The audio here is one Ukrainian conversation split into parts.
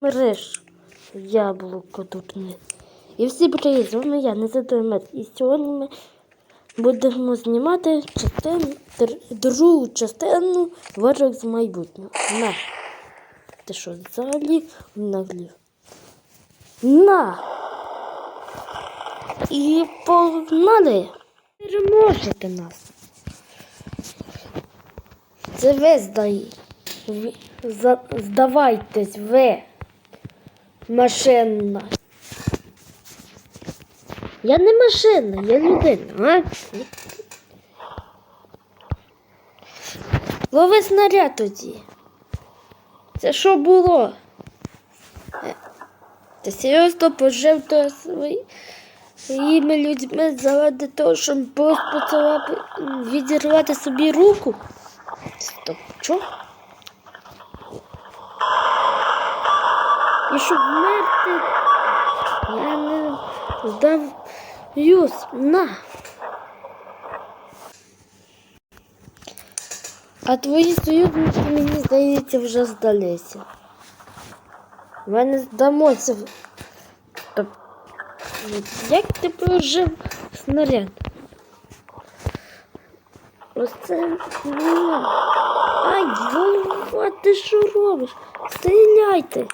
мереж. Яблуко тут не. І всі привіт, з вами я, Незадоймет. І сьогодні ми будемо знімати частину, др- другу частину ворог з майбутнього. На. Ти що, взагалі наглів? На! І погнали! Переможете нас. Це ви здай. Здавайтесь, ви. Машина. Я не машина, я людина, а? Лови снаряд тоді. Це що було? Е, Ти серйозно пожив то своїми людьми заради того, щоб просто поцарапи- відірвати собі руку? Стоп, що? І щоб вмерти, я не здаюсь. На. А твої союзники, мені здається, вже здалися. Ми не здамося. Та- Як ти прожив снаряд? Оце. Ай, Вова, ти що робиш? Стріляйте.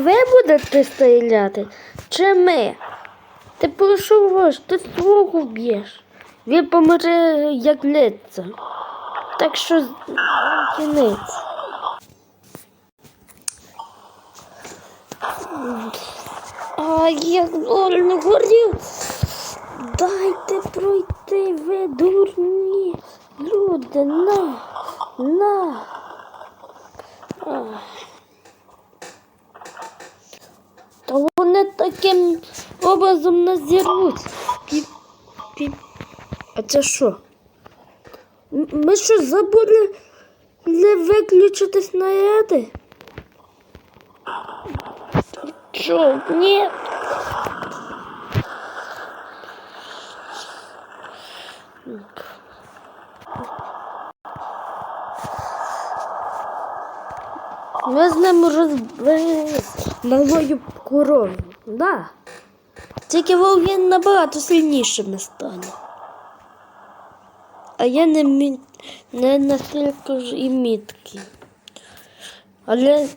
Ви будете стріляти? Чи ми? Ти про що говориш? Ти свого б'єш. Він помре як лиця. Так що кінець. А як больно горів. Дайте пройти, ви дурні. Люди, на, на. Ах. Вони таким образом піп. А це що? Ми що забули не виключити снаряди? Що? Ні. Ми з ним розбились малою коровою. Да. Тільки він набагато сильнішими стане. А я не, мі... не настільки ж і міткий. Але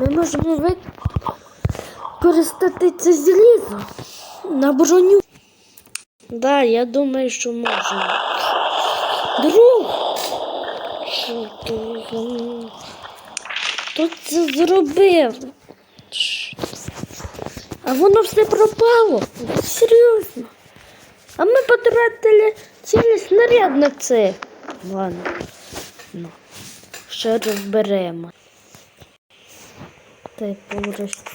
ми можемо використати це залізо на броню. Да, я думаю, що можемо. Друг! Що? Хто це зробив? А воно все пропало. Серйозно. А ми потратили цілий снаряд на це. Ладно. Ну, ще розберемо. Та й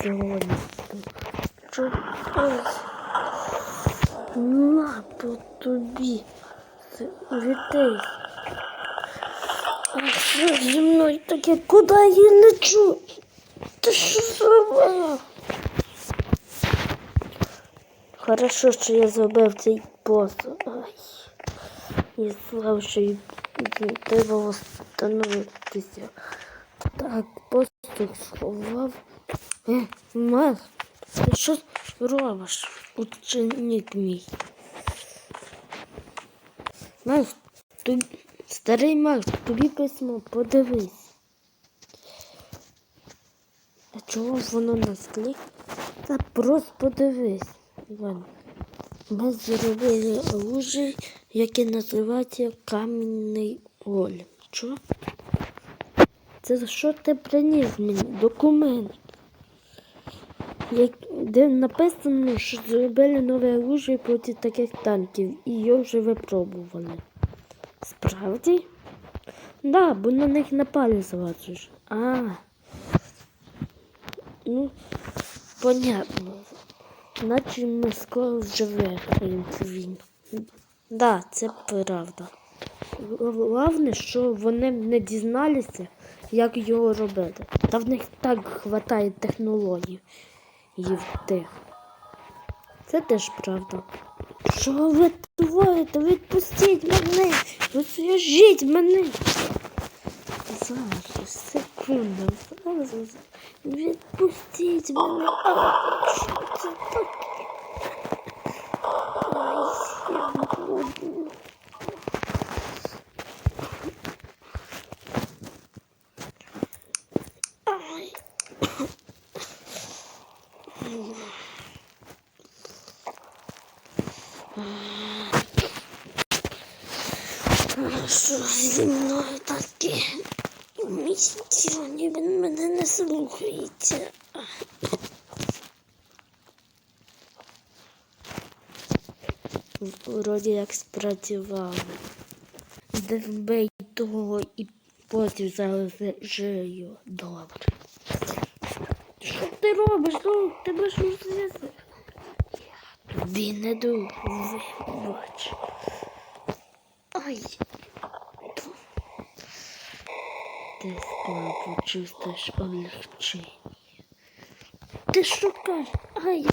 сьогодні. На по тобі. Вітей. А що зі мною таке? Куди я лечу? Ти що зробила? Хорошо, що я зробив цей. Ай. Я знав, що треба встановитися. Так, посуд сховав. Е, Мас, ти що робиш? Ученик мій. Мас, тобі, старий Макс, тобі письмо, подивись. А чого воно на склі? Та просто подивись. Іван. Ми зробили оружие, яке називається камінний голем. Що? Це що ти приніс мені? Документ. Як, де написано, що зробили нове оружие проти таких танків і його вже випробували. Справді? Да, бо на них напали зразу. А. Ну, понятно. Наче ми скоро вже виграємо цю війну. Да, це правда. Головне, що вони не дізналися, як його робити. Та в них так вистачає технологій тих. Це теж правда. Що ви творите? Відпустіть мене! Розв'яжіть мене! Зараз, секунду. секунду. Зараз. Відпустіть мене. А, що це таке? Ай, я буду. Ай. Що зі мною таке? У місті він мене не слухається. Вроді як спрацювало. Де вбий того і потім залежаю. Добре. Що ти робиш? Ну, тебе ж розв'язати. Тобі не ду вибач. Ай. Почувствуєш облегчення. Ти що? Ай,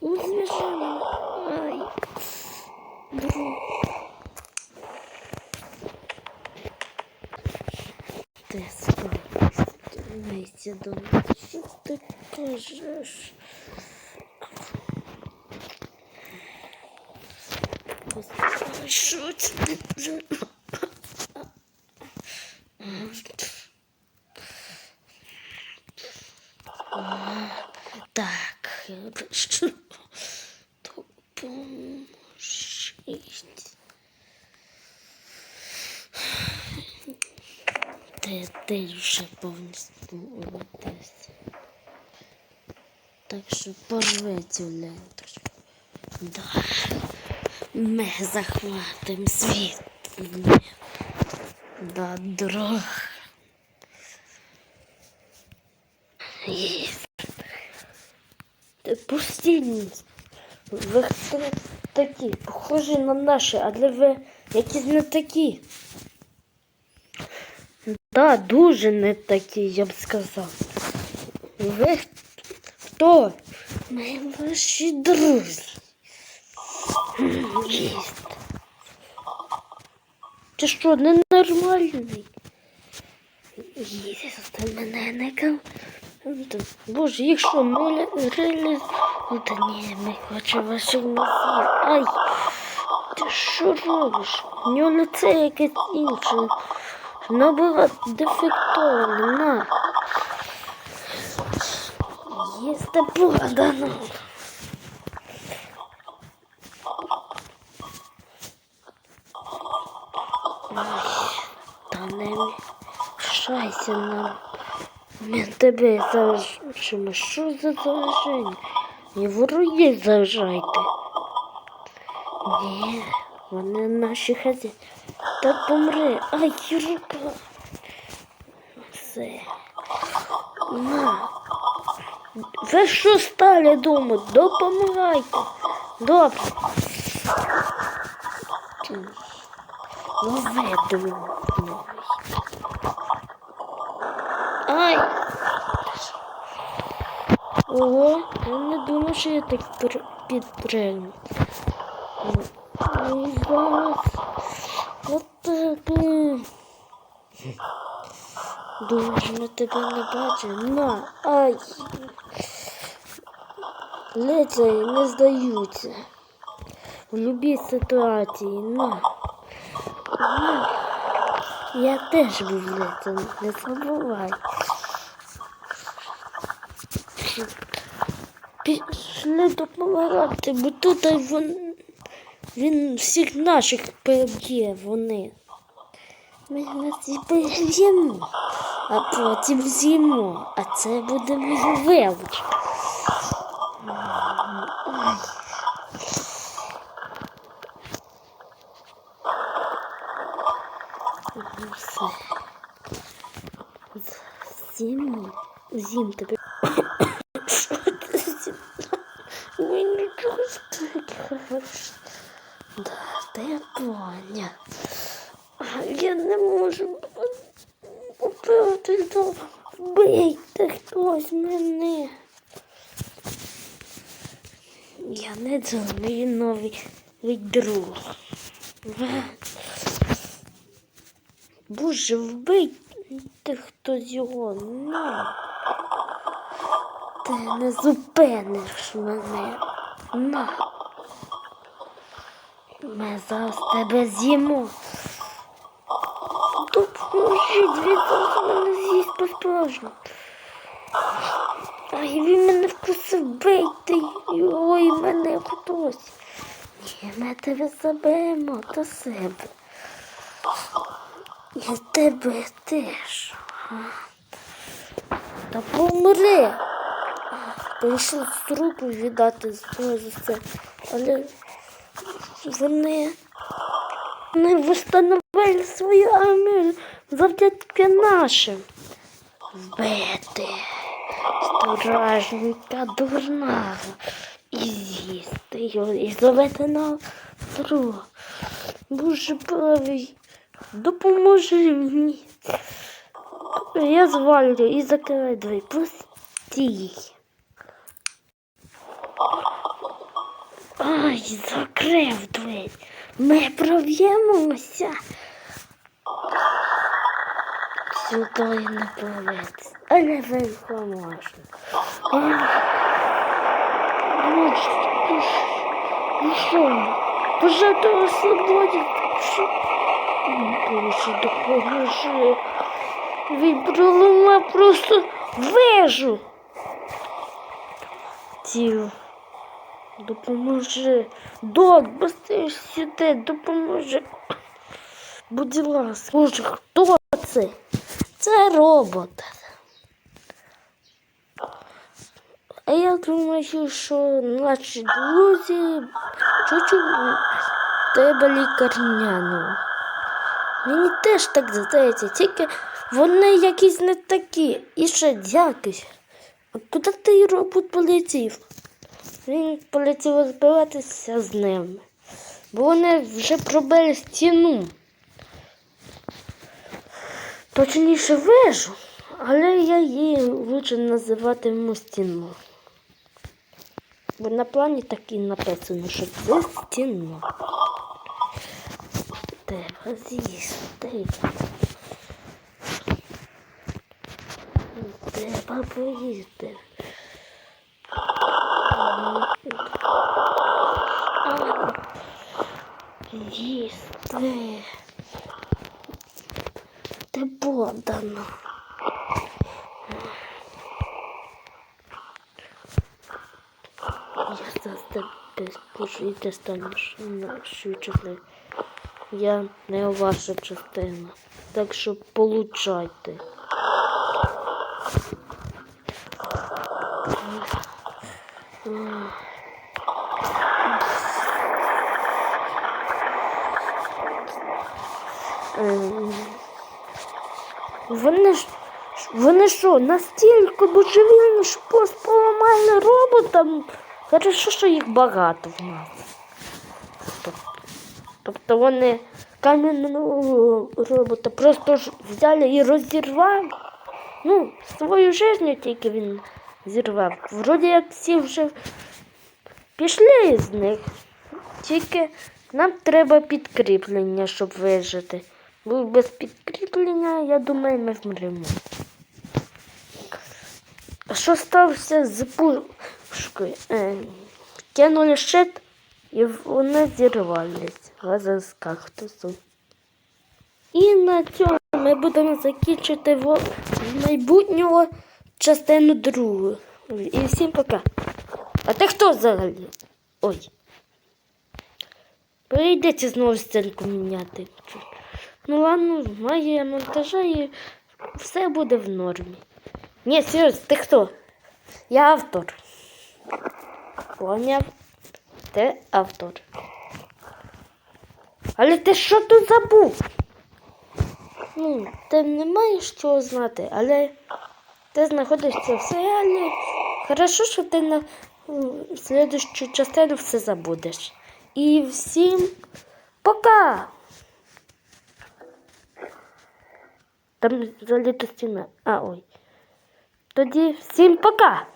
узвіжи. Ай. Друг. Ти скоро дивися до мене. Що ти кажеш? Господи, Що це хорошо. Допоможіть. Ти, ти вже повністю улетись. Так що порви цю ленточку. Да. Ми захватимо світ. Да, друг. Єсть. Ти постійні. Ви хто такі? Похожі на наші, але ви якісь не такі. Да, дуже не такі, я б сказав. Ви хто? Ми ваші друзі. Ти що, ненормальний? Єсть, ти мене не. Боже, їх що, ми реально... Та ні, ми хочемо ваших носів. Ай, ти що робиш? У нього лице якесь інше. Воно було дефектоване, на. Їсти подано. Та не мішайся нам. Ми тебе залишимо. Що за залишення? Не вороги заважайте. Ні, вони наші хазяїни. Та помри. Ай, рука. Все. На. Ви що стали думати? Допомагайте. Добре. Лови, думаю. Ай! Ого, я не думав, що я так вас. От так. Дуже на тебе не бачу. На, ай. Лицарі не здаються. В любій ситуації, на. на. Я теж був лицарем, не забувай. Пішли допомагати, бо тут він, він всіх наших переб'є вони. Ми вас переб'ємо, а потім з'їмо, а це буде. Ну, все. Зім, зім тебе. Що ти зім? Ой, нічого страшного. Да, та я поняла. А Я не можу то. Вбийте хтось мене. Я не думаю новий друг. Боже, вбий Ти хтось його на. Ти не зупиниш мене. На. Ми зараз тебе з'їмо. Допоможіть, він зараз мене з'їсть по-справжньому. Ай, він мене вкусив, бийте його мене хтось. Ні, ми тебе заберемо до себе. І тебе теж. Та помри. Прийшов з руку віддати за це. Але вони не встановили свою армію завдяки нашим. Вбити стражника дурного і з'їсти його і зловити на друг. Боже правий, допоможи мені. Я звалю і закривай двері. Пустій. Ай, закрив двері. Ми проб'ємося. Сюди не пролець. Але велько можна. Ну, що- що- ну свободі. Боже, допоможи. Він проламав просто вежу. Тіл. Допоможи. Док, быстрее сюди, допоможи. Будь ласка. Боже, хто це? Це робот. А я думаю, що наші друзі чуть-чуть треба лікарняну. Мені теж так здається, тільки вони якісь не такі. І ще якісь. А куди той робот полетів? Він полетів розбиратися з ними. Бо вони вже пробили стіну. Точніше вежу, але я її лучше називатиму стіну. Бо на плані так і написано, що це стіна. Треба з'їсти. Треба поїсти. Їсти. Ти подано. Я зараз тебе скажу і ти. Я не ваша частина. Так що получайте. Ем, Вони ж вони що, настільки божевільні, що просто поламали роботам. Хорошо, що їх багато в нас. Тобто вони кам'яного робота просто ж взяли і розірвали. Ну, свою життя тільки він зірвав. Вроді як всі вже пішли з них. Тільки нам треба підкріплення, щоб вижити. Бо без підкріплення, я думаю, ми вмремо. А що стався з пушкою? Е, кинули щит і вони зірвались разом з кактусом. І на цьому ми будемо закінчити в майбутнього частину другу. І всім пока. А ти хто взагалі? Ой. Прийдеться знову сценку міняти. Ну ладно, магія монтажа і все буде в нормі. Ні, серйозно, ти хто? Я автор. Поняв? Ти автор. Але ти що тут забув? Ну, ти не маєш чого знати, але ти знаходишся в серіалі. Хорошо, що ти на слідущу частину все забудеш. І всім пока! Там заліта стіна. А, ой. Тоді всім пока!